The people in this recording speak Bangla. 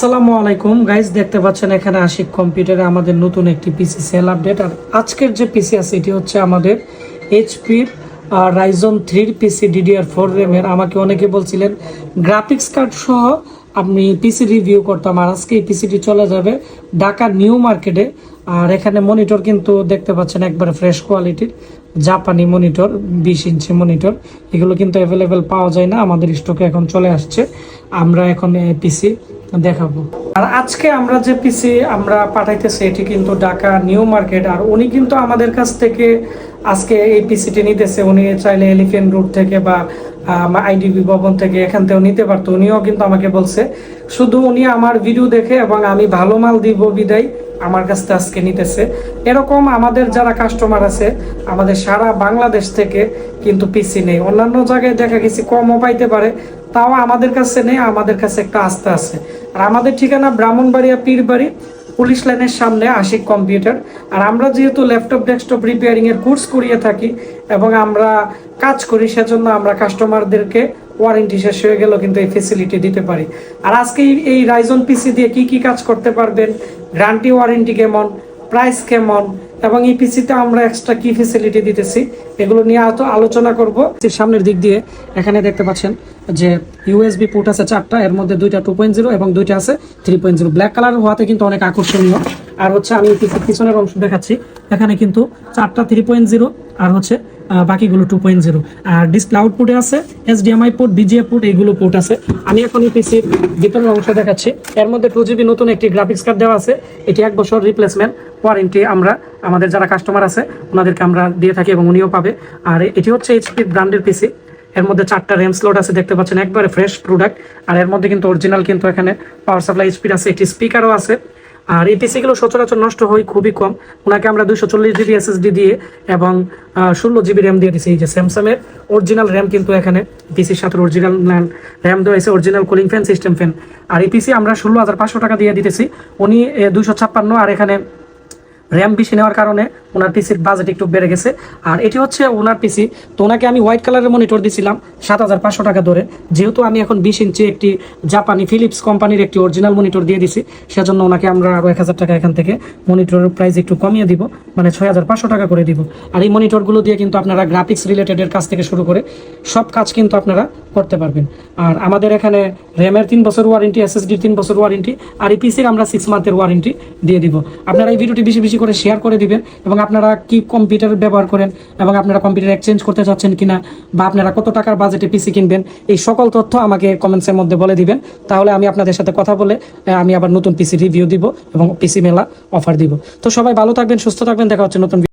আসসালামু আলাইকুম। গাইজ দেখতে পাচ্ছেন এখানে আশিক কম্পিউটারে আমাদের নতুন একটি পিসি সেল আপডেট আর আজকের যে পিসি আছে, এটি হচ্ছে আমাদের এইচপির রাইজন থ্রির পিসি ডিডিআর ফোর র্যামের আমাকে অনেকে বলছিলেন গ্রাফিক্স কার্ড সহ আমি পিসি রিভিউ করতাম, আর আজকে এই পিসিটি চলে যাবে ঢাকা নিউ মার্কেটে আর এখানে মনিটর কিন্তু দেখতে পাচ্ছেন একবারে ফ্রেশ কোয়ালিটির জাপানি মনিটর বিশ ইঞ্চি মনিটর এগুলো কিন্তু অ্যাভেলেবেল পাওয়া যায় না, আমাদের স্টকে এখন চলে আসছে। আমরা এখন পিসি দেখাবো। আর আজকে আমরা যে পিসি আমরা পাঠাইতেছি, এটি কিন্তু ঢাকা নিউ মার্কেট। আর উনি কিন্তু আমাদের কাছ থেকে আজকে এই পিসিটি নিতেছে। উনি চাইলে এলিফেন্ট রুট থেকে বা আইডিবি ভবন থেকে এখান থেকেও নিতে পারতো। উনিও কিন্তু আমাকে বলছে, শুধু উনি আমার ভিডিও দেখে এবং আমি ভালো মাল দিব, বিদায় আমার কাছ থেকে আজকে নিতেছে। এরকম আমাদের যারা কাস্টমার আছে, আমাদের সারা বাংলাদেশ থেকে কিন্তু পিসি নেই। অন্যান্য জায়গায় দেখা গেছি কমও পাইতে পারে তাও আমাদের কাছে নেই, আমাদের কাছে একটা আস্থা আছে। আর আমাদের ঠিকানা ব্রাহ্মণবাড়িয়া পীরবাড়ি, পুলিশ লাইনের সামনে আশিক কম্পিউটার। আর আমরা যেহেতু ল্যাপটপ, ডেস্কটপ রিপেয়ারিং এর কোর্স করিয়ে থাকি এবং আমরা কাজ করি, সেজন্য আমরা কাস্টমারদেরকে ওয়ারেন্টি শেষ হয়ে গেলেও কিন্তু এই ফেসিলিটি দিতে পারি। আর আজকে এই- রাইজন পিসি দিয়ে কি কি কাজ করতে পারবেন? গ্যারান্টি ওয়ারেন্টি কেমন? প্রাইস কেমন এবং এই পিসিতে আমরা এক্সট্রা কি ফেসিলিটি দিতেছি। এগুলো নিয়ে আতো আলোচনা করব। সামনের দিক দিয়ে এখানে দেখতে পাচ্ছেন যে ইউএসবি পোর্ট আছে চারটা, এর মধ্যে দুইটা টু পয়েন্ট জিরো এবং দুইটা আছে three point zero black colour হওয়াতে কিন্তু অনেক আকর্ষণীয়। আর হচ্ছে আমি পিছনের অংশ দেখাচ্ছি। এখানে কিন্তু চারটা থ্রি পয়েন্ট জিরো আর হচ্ছে বাকিগুলো টু পয়েন্ট জিরো আর ডিসপ্লে আউটপুটে আছে এসডিএমআই পোর্ট বিজিএ পোর্ট এইগুলো পোর্ট আছে। আমি এখন এই পিসির ভিতরের অংশ দেখাচ্ছি। এর মধ্যে টু জিবি নতুন একটি গ্রাফিক্স কার্ড দেওয়া আছে। এটি এক বছর রিপ্লেসমেন্ট ওয়ারেন্টি আমরা, আমাদের যারা কাস্টমার আছে, ওনাদেরকে আমরা দিয়ে থাকি এবং উনিও পাবে। আর এটি হচ্ছে এইচপি ব্র্যান্ডের পিসি এর মধ্যে চারটা র্যাম স্লট আছে, দেখতে পাচ্ছেন। একবারে ফ্রেশ প্রোডাক্ট আর এর মধ্যে কিন্তু অরিজিনাল কিন্তু এখানে পাওয়ার সাপ্লাই স্পিড আছে। একটি স্পিকারও আছে। আর এই পিসিগুলো সচরাচর নষ্ট হয় খুবই কম। ওনাকে আমরা দুইশো চল্লিশ জিবি এসএসডি দিয়ে এবং ষোলো জিবি র্যাম দিয়ে দিচ্ছি এই যে স্যামসাংয়ের অরিজিনাল র্যাম কিন্তু এখানে পিসির সাথে অরিজিনাল র্যাম দেওয়া হয়েছে original cooling fan system fan আর এই পিসি আমরা ষোলো হাজার পাঁচশো টাকা দিয়ে দিতেছি। উনি দুইশো ছাপ্পান্ন আর এখানে র্যাম বেশি নেওয়ার কারণে ওনার পিসির বাজেট একটু বেড়ে গেছে। আর এটি হচ্ছে ওনার পিসি। তো ওনাকে আমি হোয়াইট কালারের মনিটর দিছিলাম সাত হাজার পাঁচশো টাকা ধরে। যেহেতু আমি এখন বিশ ইঞ্চি একটি জাপানি ফিলিপস কোম্পানির একটি অরিজিনাল মনিটর দিয়ে দিছি, সেজন্য ওনাকে আমরা আরও এক হাজার টাকা এখান থেকে মনিটরের প্রাইস একটু কমিয়ে দিব মানে ছয় হাজার পাঁচশো টাকা করে দিব। আর এই মনিটরগুলো দিয়ে কিন্তু আপনারা গ্রাফিক্স রিলেটেডের কাজ থেকে শুরু করে সব কাজ কিন্তু আপনারা করতে পারবেন। আর আমাদের এখানে র্যামের তিন বছর ওয়ারেন্টি এসএসডির তিন বছর ওয়ারেন্টি আর এই পিসির আমরা সিক্স মান্থের ওয়ারেন্টি দিয়ে দিব। আপনারা এই ভিডিওটি বেশি বেশি করে শেয়ার করে দিবেন এবং আপনারা কি কম্পিউটার ব্যবহার করেন এবং আপনারা কম্পিউটার এক্সচেঞ্জ করতে চাচ্ছেন কিনা বা আপনারা কত টাকার বাজেটে পিসি কিনবেন, এই সকল তথ্য আমাকে কমেন্টসের মধ্যে বলে দিবেন। তাহলে আমি আপনাদের সাথে কথা বলে আমি আবার নতুন পিসি রিভিউ দিব এবং পিসি মেলা অফার দিব। তো সবাই ভালো থাকবেন, সুস্থ থাকবেন, দেখা হচ্ছে নতুন